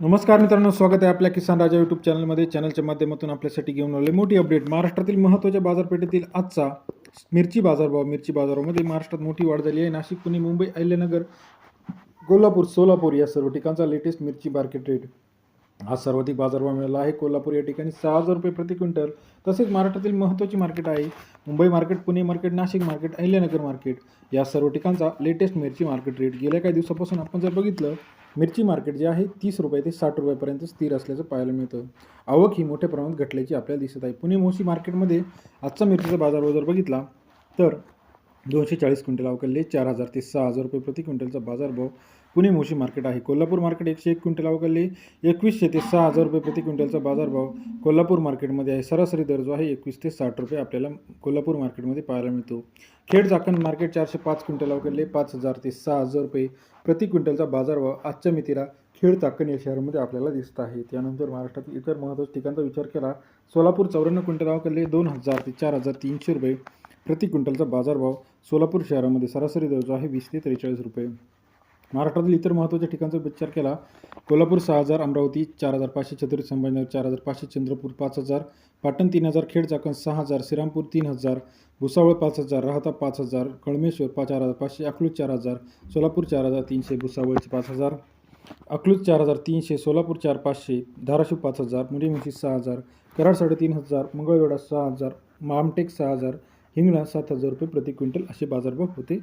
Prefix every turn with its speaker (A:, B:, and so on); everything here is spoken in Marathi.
A: नमस्कार मित्रांनो स्वागत आहे आपल्या किसान राजा यूट्यूब चॅनलमध्ये चॅनलच्या माध्यमातून आपल्यासाठी घेऊन आले मोठी अपडेट महाराष्ट्रातील महत्त्वाच्या बाजारपेठेतील आजचा मिरची बाजारभाव मिरची बाजारामध्ये महाराष्ट्रात मोठी वाढ झाली आहे. नाशिक पुणे मुंबई अहिल्यानगर कोल्हापूर सोलापूर या सर्व ठिकाणचा लेटेस्ट मिरची मार्केट रेट आज सर्वाधिक बाजारभाव मिळाला आहे. कोल्हापूर या ठिकाणी सहा हजार रुपये प्रति क्विंटल. तसेच महाराष्ट्रातील महत्त्वाची मार्केट आहे. Mumbai market Pune market Nashik market Ahilyanagar market या सर्व ठिकाणचा लेटेस्ट मिरची मार्केट रेट गेल्या काही दिवसापासून आपण जर बघितलं मिरची मार्केट जे आहे तीस रुपये ते साठ रुपयापर्यंत स्थिर असल्याचं पाहायला मिळतं. आवक ही मोठ्या प्रमाणात घटल्याची आपल्याला दिसत आहे. पुणे मोशी मार्केटमध्ये आजचा मिरचीचा बाजार जर बघितला तर दोनशे चाळीस क्विंटल अवकलले चार हजार ते सहा हजार रुपये प्रति क्विंटलचा बाजारभाव पुणे मोशी मार्केट आहे. कोल्हापूर मार्केट एकशे एक क्विंटल अवकलले एकवीसशे ते सहा हजार रुपये प्रति क्विंटलचा बाजारभाव कोल्हापूर मार्केटमध्ये आहे. सरासरी दर जो आहे एकवीस ते साठ रुपये आपल्याला कोल्हापूर मार्केटमध्ये पाहायला मिळतो. खेड चाकण मार्केट चारशे पाच क्विंटल अवकलले पाच हजार ते सहा हजार रुपये प्रति क्विंटलचा बाजारभाव आजच्या मितीला खेड चाकण या शहरामध्ये आपल्याला दिसत आहे. त्यानंतर महाराष्ट्रातील इतर महत्त्वाच्या ठिकाणचा विचार केला सोलापूर चौऱ्याण्णव क्विंटल अवकलले दोन हजार ते चार हजार तीनशे रुपये प्रति क्विंटलचा बाजारभाव सोलापूर शहरामध्ये सरासरी दर जो आहे वीस ते त्रेचाळीस रुपये. महाराष्ट्रातील इतर महत्त्वाच्या ठिकाणचा विचार केला कोल्हापूर सहा हजार अमरावती चार हजार पाचशे छत्रपती संभाजीनगर चार हजार पाचशे चंद्रपूर पाच हजार पाटण तीन हजार खेड चाकण सहा हजार श्रीरामपूर तीन हजार भुसावळ पाच हजार राहता पाच हजार कळमेश्वर पाच चार हजार पाचशे अकलूज चार हजार सोलापूर चार हजार तीनशे भुसावळचे पाच हजार अकलूज चार हजार तीनशे सोलापूर चार पाचशे धाराशिव पाच हजार मुलीमुशी सहा हजार कराड साडेतीन हजार मंगळवेढा सहा हजार मामटेक सहा हजार हिंगणा सात हजार रुपये प्रति क्विंटल असे बाजारभाव होते.